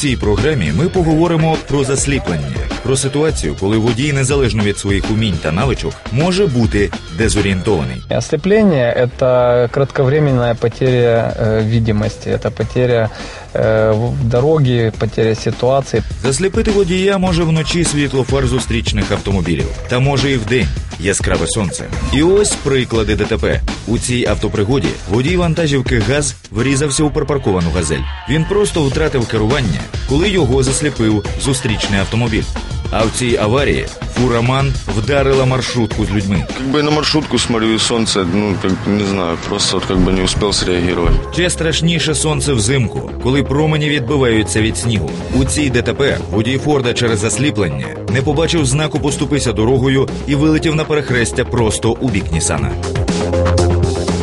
цій програмі ми поговоримо про засліплення, про ситуацію, коли водій, незалежно від своїх умінь та навичок, може бути дезорієнтований. Ослепление – это кратковременная потеря э, видимости, это потеря э, в- дороги, потеря ситуации. Засліпити водія може вночі світло фар зустрічних автомобілів, та може і вдень яскраве сонце. І ось приклади ДТП. У цій автопригоді водій вантажівки ГАЗ врізався у припарковану газель. Він просто втратив керування, коли його засліпив зустрічний автомобіль. А в цій аварії фураман вдарила маршрутку з людьми. Как бы на маршрутку смотрю, и солнце, ну, как, не знаю, просто вот как бы не успел среагировать. Ще страшніше сонце взимку, коли промені відбиваються від снігу. У цій ДТП водій Форда через засліплення не побачив знаку поступися дорогою і вилетів на перехрестя просто у бік Нісана.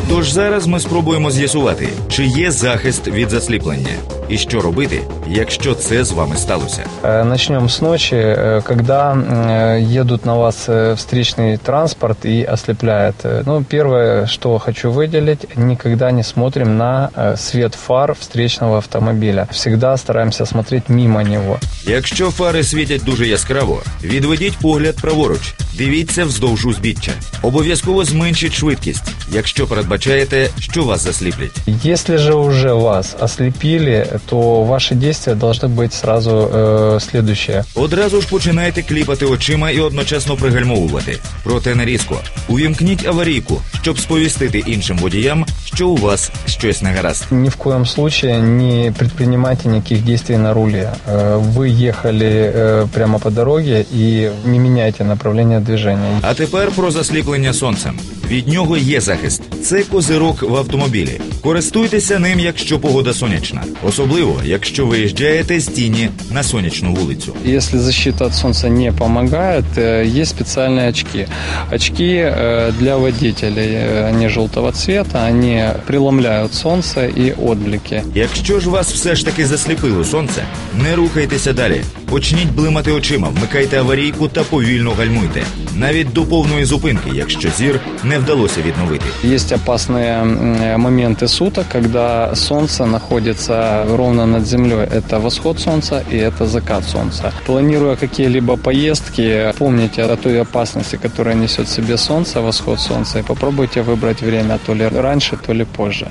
Тож зараз ми спробуємо з'ясувати, чи є захист від засліплення, і що робити, якщо це з вами сталося. Э, Начнем с ночи, э, когда э, едут на вас э, встречный транспорт и ослепляет. Э, Ну, первое, что хочу выделить, никогда не смотрим на э, свет фар встречного автомобиля. Всегда стараемся смотреть мимо него. Якщо фари світять дуже яскраво, відведіть погляд праворуч, дивіться вздовж узбіччя. Обов'язково зменшіть швидкість, якщо передбачаєте, що вас засліплять. Если же уже вас ослепили, то ваши действия должны быть сразу э, следующие. Одразу ж починайте кліпати очима і одночасно пригальмовувати. Проте не різко. Увімкніть аварійку, щоб сповістити іншим водіям, що у вас щось не гаразд. Ни в коем случае не предпринимайте никаких действий на руле. Э, Вы ехали э, прямо по дороге и не меняйте направление движения. А тепер про засліплення сонцем. Від нього є захист. Це козирок в автомобілі. Користуйтеся ним, якщо погода сонячна, особливо якщо виїжджаєте з тіні на сонячну вулицю. Если защита от солнца не помогает, э, есть специальные очки. Очки э, для водителей, э, они желтого цвета, они преломляют солнце и отблики. Якщо ж вас все ж таки засліпило сонце, не рухайтеся далі. Почніть блимати очима, вмикайте аварійку та повільно гальмуйте. Навіть до повної зупинки, якщо зір не вдалося відновити. Есть опасные м, моменты суток, когда солнце находится ровно над землей. Это восход солнца и это закат солнца. Планируя какие-либо поездки, помните о той опасности, которая несет в себе солнце, восход солнца, и попробуйте выбрать время то ли раньше, то ли позже.